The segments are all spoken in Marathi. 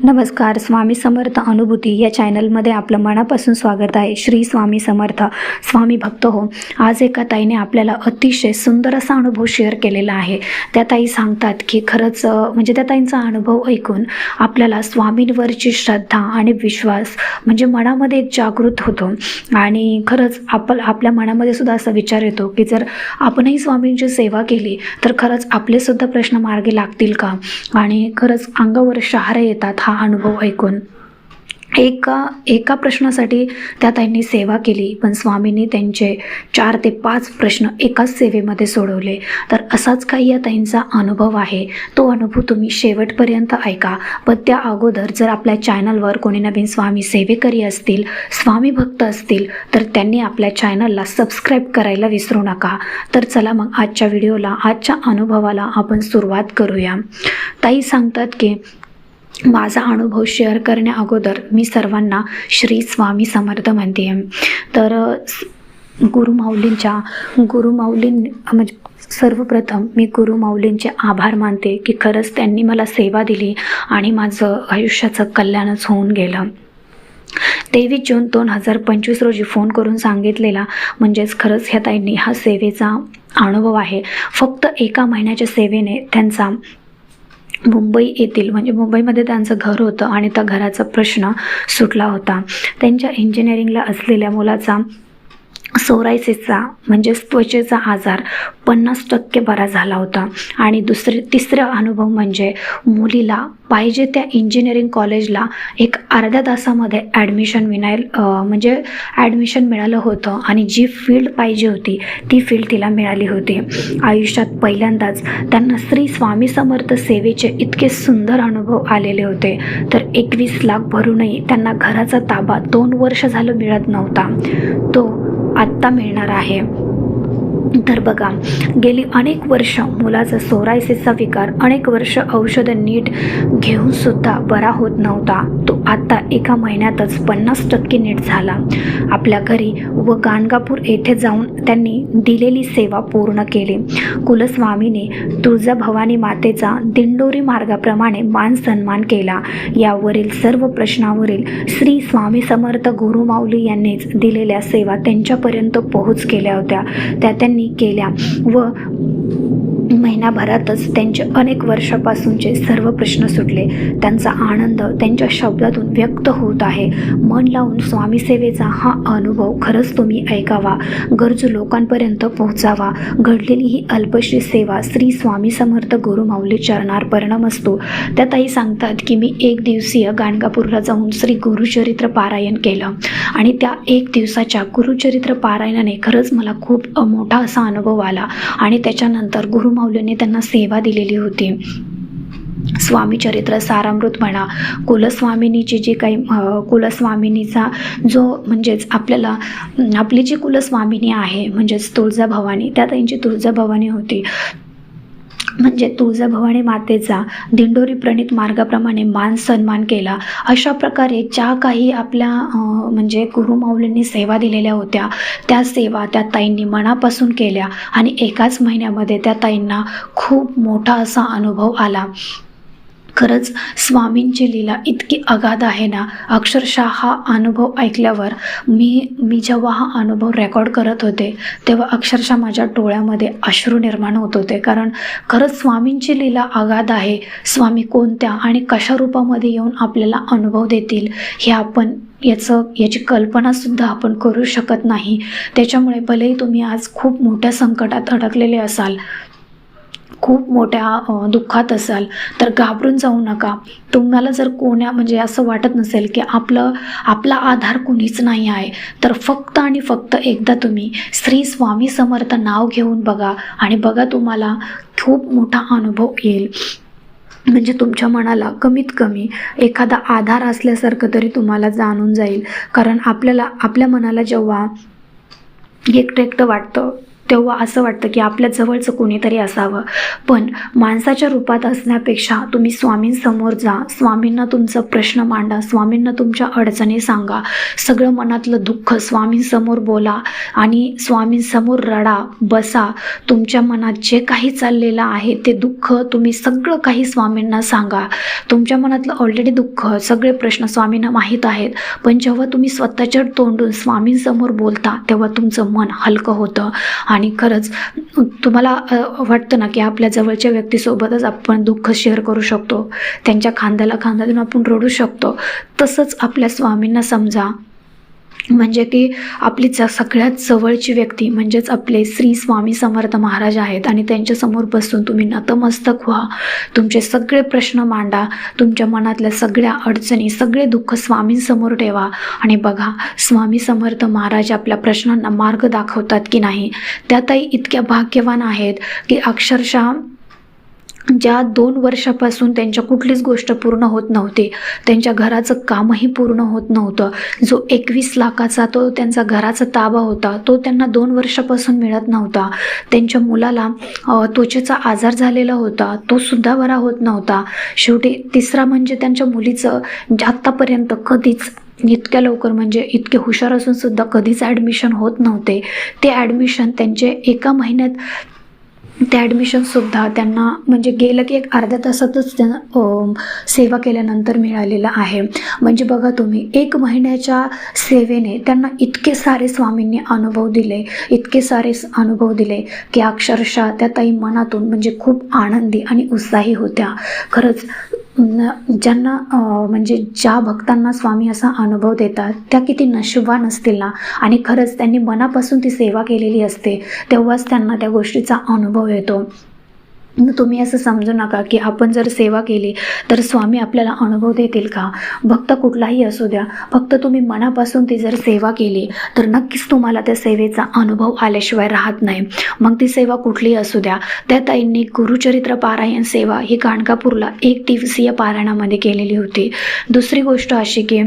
नमस्कार स्वामी समर्थ अनुभूती या चॅनलमध्ये आपलं मनापासून स्वागत आहे. श्री स्वामी समर्थ स्वामी भक्त हो. आज एका ताईने आपल्याला अतिशय सुंदर असा अनुभव शेअर केलेला आहे. त्या ताई सांगतात की खरंच म्हणजे त्या ताईंचा अनुभव ऐकून आपल्याला स्वामींवरची श्रद्धा आणि विश्वास म्हणजे मनामध्ये एक जागृत होतो. आणि खरंच आपण आपल्या मनामध्ये सुद्धा असा विचार येतो की जर आपणही स्वामींची सेवा केली तर खरंच आपलेसुद्धा प्रश्न मार्गी लागतील का? आणि खरंच अंगावर शहारे येतात. हा अनुभव ऐकून. एका एका प्रश्नासाठी त्या ताईंनी सेवा केली पण स्वामींनी त्यांचे चार ते पाच प्रश्न एकाच सेवेमध्ये सोडवले. तर असाच काही या ताईंचा अनुभव आहे. तो अनुभव तुम्ही शेवटपर्यंत ऐका. पण त्या अगोदर जर आपल्या चॅनलवर कोणी नवीन स्वामी सेवेकरी असतील स्वामी भक्त असतील तर त्यांनी आपल्या चॅनलला सबस्क्राईब करायला विसरू नका. तर चला मग आजच्या व्हिडिओला आजच्या अनुभवाला आपण सुरुवात करूया. ताई सांगतात की माझा अनुभव शेअर करण्या अगोदर मी सर्वांना श्री स्वामी समर्थ म्हणते. तर गुरुमाऊलींच्या गुरुमाऊलीं म्हणजे सर्वप्रथम मी गुरुमाऊलींचे आभार मानते की खरंच त्यांनी मला सेवा दिली आणि माझं आयुष्याचं कल्याणच होऊन गेलं. तेवीस जून दोन हजार पंचवीस रोजी फोन करून सांगितलेला म्हणजेच खरंच ह्या ताईंनी हा सेवेचा अनुभव आहे. फक्त एका महिन्याच्या सेवेने त्यांचा मुंबई येथील म्हणजे मुंबईमध्ये त्यांचं घर होतं आणि त्या घराचा प्रश्न सुटला होता. त्यांच्या इंजिनिअरिंगला असलेल्या मुलाचा सोरायसिसचा म्हणजेच त्वचेचा आजार पन्नास टक्के बरा झाला होता. आणि दुसरे तिसरा अनुभव म्हणजे मुलीला पाहिजे त्या इंजिनिअरिंग कॉलेजला एक अर्ध्या तासामध्ये ॲडमिशन मिळाल म्हणजे ॲडमिशन मिळालं होतं आणि जी फील्ड पाहिजे होती ती फील्ड तिला मिळाली होती. आयुष्यात पहिल्यांदाच त्यांना श्री स्वामी समर्थ सेवेचे इतके सुंदर अनुभव आलेले होते. तर एकवीस लाख भरूनही त्यांना घराचा ताबा दोन वर्ष झालं मिळत नव्हता. तो आत्ता मिळणार आहे. तर बघा गेली अनेक वर्ष मुलाचा सोरायसिसचा विकार अनेक वर्ष औषधं नीट घेऊन सुद्धा बरा होत नव्हता. तो आता एका महिन्यातच पन्नास टक्के नीट झाला. आपल्या घरी व गाणगापूर येथे जाऊन त्यांनी दिलेली सेवा पूर्ण केली. कुलस्वामीने तुळजाभवानी मातेचा दिंडोरी मार्गाप्रमाणे मान सन्मान केला. यावरील सर्व प्रश्नावरील श्री स्वामी समर्थ गुरुमाऊली यांनीच दिलेल्या सेवा त्यांच्यापर्यंत पोहोच केल्या होत्या. त्या त्यांनी केल्या व महिनाभरातच त्यांचे अनेक वर्षापासूनचे सर्व प्रश्न सुटले. त्यांचा आनंद त्यांच्या शब्दातून व्यक्त होत आहे. मन लावून स्वामीसेवेचा हा अनुभव खरंच तुम्ही ऐकावा. गरजू लोकांपर्यंत पोहोचावा. घडलेली ही अल्पशी सेवा श्री स्वामी समर्थ गुरु माऊली चरणार परिणाम असतो. त्या ताई सांगतात की मी एक दिवसीय गाणगापूरला जाऊन श्री गुरुचरित्र पारायण केलं. आणि त्या एक दिवसाच्या गुरुचरित्र पारायणाने खरंच मला खूप मोठा असा अनुभव आला. आणि त्याच्यानंतर माऊलींनी त्यांना सेवा दिलेली होती. स्वामी चरित्र सारामृत म्हणा कुलस्वामिनीची जी काही कुलस्वामिनीचा जो म्हणजेच आपल्याला आपली जी कुलस्वामिनी आहे म्हणजेच तुळजाभवानी त्या त्यांची तुळजाभवानी होती. म्हणजे तुळजाभवानी मातेचा दिंडोरी प्रणित मार्गाप्रमाणे मान सन्मान केला. अशा प्रकारे ज्या काही आपल्या म्हणजे गुरुमाऊलींनी सेवा दिलेल्या होत्या त्या सेवा त्या ताईंनी मनापासून केल्या आणि एकाच महिन्यामध्ये त्या ताईंना खूप मोठा असा अनुभव आला. खरंच स्वामींची लीला इतकी अगाध आहे ना. अक्षरशः हा अनुभव ऐकल्यावर मी मी जेव्हा हा अनुभव रेकॉर्ड करत होते तेव्हा अक्षरशः माझ्या डोळ्यामध्ये अश्रू निर्माण होत होते. कारण खरंच स्वामींची लीला अगाध आहे. स्वामी कोणत्या आणि कशा रूपामध्ये येऊन आपल्याला अनुभव देतील हे आपण याचं याची कल्पनासुद्धा आपण करू शकत नाही. त्याच्यामुळे भलेही तुम्ही आज खूप मोठ्या संकटात अडकलेले असाल खूप मोठ्या दुःखात असाल तर घाबरून जाऊ नका. तुम्हाला जर कोण्या म्हणजे असं वाटत नसेल की आपलं आपला आधार कुणीच नाही आहे तर फक्त आणि फक्त एकदा तुम्ही श्री स्वामी समर्थ नाव घेऊन बघा आणि बघा तुम्हाला खूप मोठा अनुभव येईल. म्हणजे तुमच्या मनाला कमीत कमी एखादा आधार असल्यासारखं तरी तुम्हाला जाणून जाईल. कारण आपल्याला आपल्या मनाला जेव्हा एकटं एकटं वाटतं तेव्हा असं वाटतं की आपल्या जवळचं कोणीतरी असावं. पण माणसाच्या रूपात असण्यापेक्षा तुम्ही स्वामींसमोर जा. स्वामींना तुमचा प्रश्न मांडा. स्वामींना तुमच्या अडचणी सांगा. सगळं मनातलं दुःख स्वामींसमोर बोला आणि स्वामींसमोर रडा बसा. तुमच्या मनात जे काही चाललेलं आहे ते दुःख तुम्ही सगळं काही स्वामींना सांगा. तुमच्या मनातलं ऑलरेडी दुःख सगळे प्रश्न स्वामींना माहीत आहेत. पण जेव्हा तुम्ही स्वतःच्या तोंडून स्वामींसमोर बोलता तेव्हा तुमचं मन हलकं होतं आणि खरंच तुम्हाला वाटतं ना की आपल्या जवळच्या व्यक्तीसोबतच आपण दुःख शेअर करू शकतो. त्यांच्या खांद्याला खांदा देऊन आपण रडू शकतो. तसंच आपल्या स्वामींना समजा म्हणजे की आपली ज सगळ्यात जवळची व्यक्ती म्हणजेच आपले श्री स्वामी समर्थ महाराज आहेत आणि त्यांच्यासमोर बसून तुम्ही नतमस्तक व्हा. तुमचे सगळे प्रश्न मांडा. तुमच्या मनातल्या सगळ्या अडचणी सगळे दुःख स्वामींसमोर ठेवा. आणि बघा स्वामी समर्थ महाराज आपल्या प्रश्नांना मार्ग दाखवतात की नाही. त्यातही इतक्या भाग्यवान आहेत की अक्षरशः ज्या दोन वर्षापासून त्यांच्या कुठलीच गोष्ट पूर्ण होत नव्हती त्यांच्या घराचं कामही पूर्ण होत नव्हतं. जो एकवीस लाखाचा तो त्यांचा घराचा ताबा होता तो त्यांना दोन वर्षापासून मिळत नव्हता. त्यांच्या मुलाला त्वचेचा आजार झालेला होता तो सुद्धा बरा होत नव्हता. शेवटी तिसरा म्हणजे त्यांच्या मुलीचं जे आत्तापर्यंत कधीच इतक्या लवकर म्हणजे इतके हुशार असून सुद्धा कधीच ॲडमिशन होत नव्हते. ते ॲडमिशन त्यांचे एका महिन्यात ते ॲडमिशनसुद्धा त्यांना म्हणजे गेलं की एक अर्ध्या तासातच त्यांना सेवा केल्यानंतर मिळालेलं आहे. म्हणजे बघा तुम्ही एक महिन्याच्या सेवेने त्यांना इतके सारे स्वामींनी अनुभव दिले इतके सारे अनुभव दिले की अक्षरशः त्या ताई मनातून म्हणजे खूप आनंदी आणि उत्साही होत्या. खरंच ज्यांना म्हणजे ज्या भक्तांना स्वामी असा अनुभव देतात त्या किती नशिबवान असतील ना? आणि खरंच त्यांनी मनापासून ती सेवा केलेली असते तेव्हाच त्यांना त्या गोष्टीचा अनुभव येतो. तुम्ही असं समजू नका की आपण जर सेवा केली तर स्वामी आपल्याला अनुभव देतील का? भक्त कुठलाही असू द्या फक्त तुम्ही मनापासून ती जर सेवा केली तर नक्कीच तुम्हाला त्या सेवेचा अनुभव आल्याशिवाय राहत नाही. मग ती सेवा कुठलीही असू द्या. त्या ताईंनी गुरुचरित्र पारायण सेवा ही गाणगापूरला एक दिवसीय पारायणामध्ये केलेली होती. दुसरी गोष्ट अशी की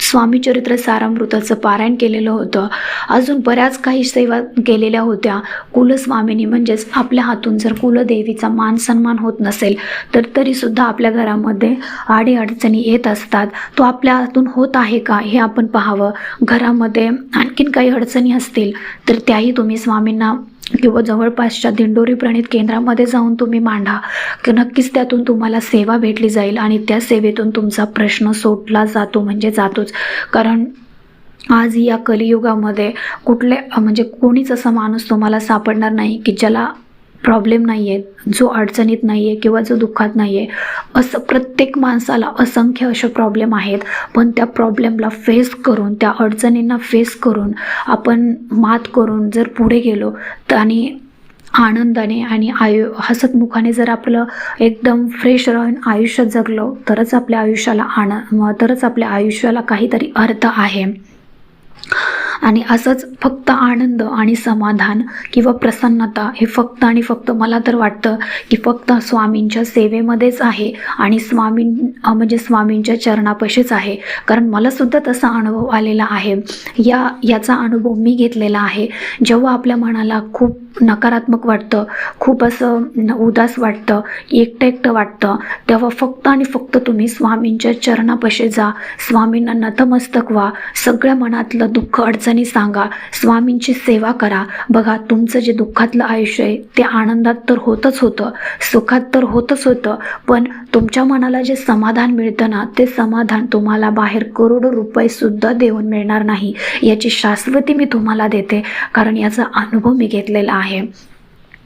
स्वामी चरित्र सारामृताचं पारायण केलेलं होतं. अजून बऱ्याच काही सेवा केलेल्या होत्या. कुलस्वामिनी म्हणजेच आपल्या हातून जर कुलदेवीचा मान सन्मान होत नसेल तर तरीसुद्धा आपल्या घरामध्ये आडी अडचणी येत असतात. तो आपल्या हातून होत आहे का हे आपण पाहावं. घरामध्ये आणखीन काही अडचणी असतील तर त्याही तुम्ही स्वामींना किंवा जवळपासच्या दिंडोरी प्रणित केंद्रामध्ये जाऊन तुम्ही मांडा की नक्कीच त्यातून तुम्हाला सेवा भेटली जाईल आणि त्या सेवेतून तुमचा प्रश्न सोडला जातो म्हणजे जातोच. कारण आज या कलियुगामध्ये कुठले म्हणजे कोणीच असा माणूस तुम्हाला सापडणार नाही की ज्याला प्रॉब्लेम नाही आहे जो अडचणीत नाही आहे किंवा जो दुःखात नाही आहे असं प्रत्येक माणसाला असंख्य असे प्रॉब्लेम आहेत. पण त्या प्रॉब्लेमला फेस करून त्या अडचणींना फेस करून आपण मात करून जर पुढे गेलो तर आणि आनंदाने आणि आयु हसतमुखाने जर आपलं एकदम फ्रेश राहून आयुष्य जगलो तरच आपल्या आयुष्याला आण तरच आपल्या आयुष्याला काहीतरी अर्थ आहे. आणि असंच फक्त आनंद आणि समाधान किंवा प्रसन्नता हे फक्त आणि फक्त मला तर वाटतं की फक्त स्वामींच्या सेवेमध्येच आहे आणि स्वामी म्हणजे स्वामींच्या चरणापाशीच आहे. कारण मला सुद्धा तसा अनुभव आलेला आहे. या याचा अनुभव मी घेतलेला आहे. जेव्हा आपल्या मनाला खूप नकारात्मक वाटतं खूप असं उदास वाटतं एकटं एकटं वाटतं. तेव्हा फक्त आणि फक्त तुम्ही स्वामींच्या चरणापाशी जा. स्वामींना नतमस्तक व्हा. सगळ्या मनातलं दुःख अडचणी सांगा. स्वामींची सेवा करा. बघा तुमचं जे दुःखातलं आयुष्य आहे ते आनंदात तर होतच होतं सुखात तर होतच होतं. पण तुमच्या मनाला जे समाधान मिळतं ना ते समाधान तुम्हाला बाहेर करोडो रुपयेसुद्धा देऊन मिळणार नाही. याची शाश्वती मी तुम्हाला देते कारण याचा अनुभव मी घेतलेला आहे.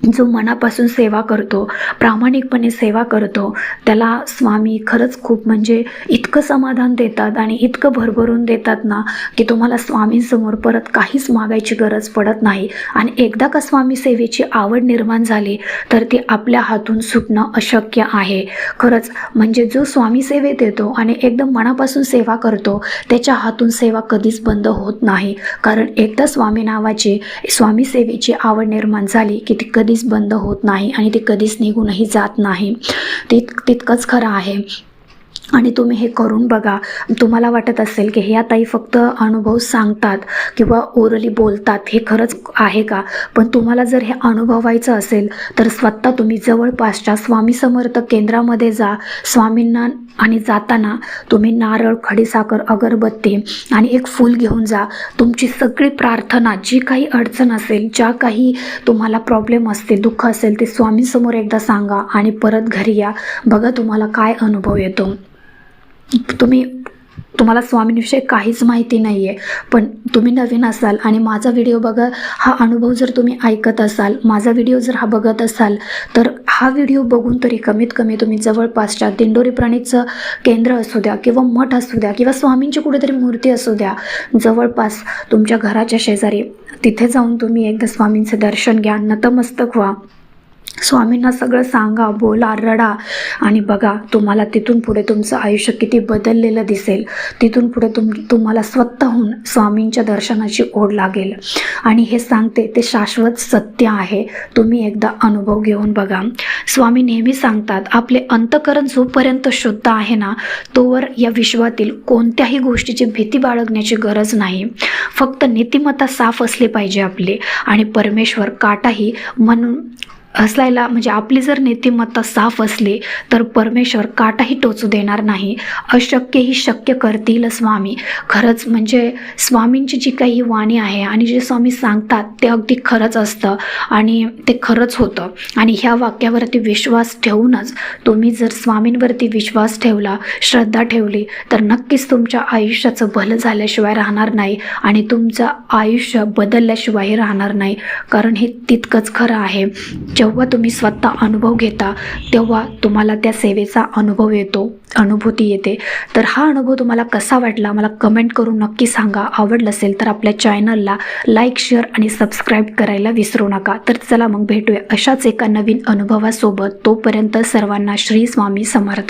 जो मनापासून सेवा करतो प्रामाणिकपणे सेवा करतो त्याला स्वामी खरंच खूप म्हणजे इतकं समाधान देतात आणि इतकं भरभरून देतात ना की तुम्हाला स्वामींसमोर परत काहीच मागायची गरज पडत नाही. आणि एकदा का स्वामी सेवेची आवड निर्माण झाली तर ती आपल्या हातून सुटणं अशक्य आहे. खरंच म्हणजे जो स्वामी सेवेत येतो आणि एकदम मनापासून सेवा करतो त्याच्या हातून सेवा कधीच बंद होत नाही. कारण एकदा स्वामी नावाची स्वामी सेवेची आवड निर्माण झाली की ती कधी कधीच बंद होत नाही आणि ते कधीच निघूनही जात नाही. तित तितकंच खरं आहे. आणि तुम्ही हे करून बघा. तुम्हाला वाटत असेल की ह्या ताई फक्त अनुभव सांगतात किंवा ओरली बोलतात हे खरंच आहे का? पण तुम्हाला जर हे अनुभवायचं असेल तर स्वतः तुम्ही जवळपासच्या स्वामी समर्थ केंद्रामध्ये जा. स्वामींना आणि जाताना तुम्ही नारळ खडीसाखर अगरबत्ती आणि एक फूल घेऊन जा. तुमची सगळी प्रार्थना जी काही अडचण असेल ज्या काही तुम्हाला प्रॉब्लेम असतील दुःख असेल ते स्वामींसमोर एकदा सांगा आणि परत घरी या. बघा तुम्हाला काय अनुभव येतो. तुम्ही तुम्हाला स्वामींविषयी काहीच माहिती नाही आहे पण तुम्ही नवीन असाल आणि माझा व्हिडिओ बघा हा अनुभव जर तुम्ही ऐकत असाल माझा व्हिडिओ जर हा बघत असाल तर हा व्हिडिओ बघून तरी कमीत कमी तुम्ही जवळपासच्या दिंडोरी प्राणीचं केंद्र असू द्या किंवा मठ असू द्या किंवा स्वामींची कुठेतरी मूर्ती असू द्या जवळपास तुमच्या घराच्या शेजारी तिथे जाऊन तुम्ही एकदा स्वामींचं दर्शन घ्या नतमस्तक व्हा. स्वामींना सगळं सांगा बोला रडा. आणि बघा तुम्हाला तिथून पुढे तुमचं आयुष्य किती बदललेलं दिसेल. तिथून पुढे तुम तुम्हाला स्वतःहून स्वामींच्या दर्शनाची ओढ लागेल. आणि हे सांगते ते शाश्वत सत्य आहे. तुम्ही एकदा अनुभव घेऊन बघा. स्वामी नेहमी सांगतात आपले अंतकरण जोपर्यंत शुद्ध आहे ना तोवर या विश्वातील कोणत्याही गोष्टीची भीती बाळगण्याची गरज नाही. फक्त नीतिमत्ता साफ असली पाहिजे आपली. आणि परमेश्वर काटाही म्हणून असायला म्हणजे आपली जर नीतिमत्ता साफ असली तर परमेश्वर काटाही टोचू देणार नाही. अशक्य ही शक्य करतील स्वामी. खरंच म्हणजे स्वामींची जी काही वाणी आहे आणि जे स्वामी सांगतात ते अगदी खरंच असतं आणि ते खरंच होतं. आणि ह्या वाक्यावरती विश्वास ठेवूनच तुम्ही जर स्वामींवरती विश्वास ठेवला श्रद्धा ठेवली तर नक्कीच तुमच्या आयुष्याचं भलं झाल्याशिवाय राहणार नाही आणि तुमचं आयुष्य बदलल्याशिवायही राहणार नाही. कारण हे तितकंच खरं आहे. जेव्हा तुम्ही स्वतः अनुभव घेता तेव्हा तुम्हाला त्या सेवेचा अनुभव येतो अनुभूती येते. तर हा अनुभव तुम्हाला कसा वाटला मला कमेंट करून नक्की सांगा. आवडलं असेल तर आपल्या चॅनलला लाईक शेअर आणि सबस्क्राईब करायला विसरू नका. तर चला मग भेटूया अशाच एका नवीन अनुभवासोबत. तोपर्यंत सर्वांना श्री स्वामी समर्थ.